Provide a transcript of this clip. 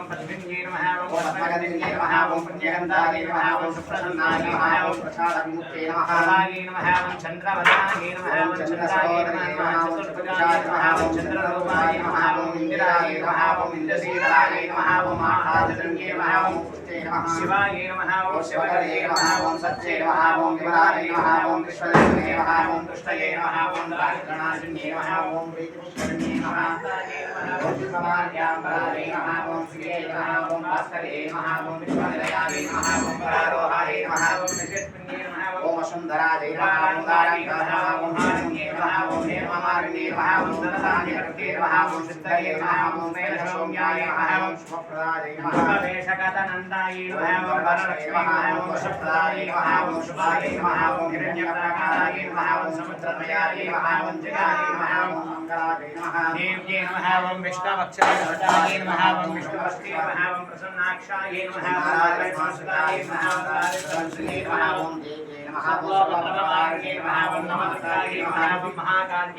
ओम पद्मिन्ये नमः ओम पद्मगदिन्ये नमः ओम पुण्यगन्धाय नमः ओम सुप्रसन्नाय नमः ओम प्रसादविमुक्ते नमः शिवाय नमः ओम चन्द्रवदनाय नमः ओम चन्द्राय नमः ओम चतुर्भुजाय नमः ओम चन्द्ररूपाय नमः ओम इन्दिराय नमः ओम इन्द्रशीलाय नमः ओम महाजन्ये नमः ओम पुष्टे नमः शिवाय नमः ओम शिवगरे नमः ओम सत्ये नमः ओम विमलाय नमः ओम विश्वदर्शने नमः ओम दुष्टये नमः ओम दारिद्रनाशिन्ये नमः ओम प्रीतिपुष्करिण्ये नमः समान्याम्बरारे नमः ॐ श्रिये नमः ॐ भास्करे नमः ॐ विश्वनिलयारे नमः ॐ परारोहारे नमः ॐ निशेषपुण्ये नमः ॐ वसुन्धराजे नमः ॐ दारङ्गारे नमः ॐ ओम शुभप्रदाय नमः वेशकतनन्दाय नमः ओम वरलक्ष्मी नमः ओम शुभप्रदाय नमः ओम शुभाय नमः ओम हिरण्यप्राकाराय नमः ओम समुद्रमयाय नमः ओम जयाय नमः ओम मङ्गलाय नमः देव्ये नमः ओम विष्णुवक्षराय नमः ओम विष्णुवस्ते नमः ओम प्रसन्नाक्षाय नमः ओम नारायणसुताय नमः ओम नारायणसुताय नमः ओम महाभूषण महाकाल महाकाल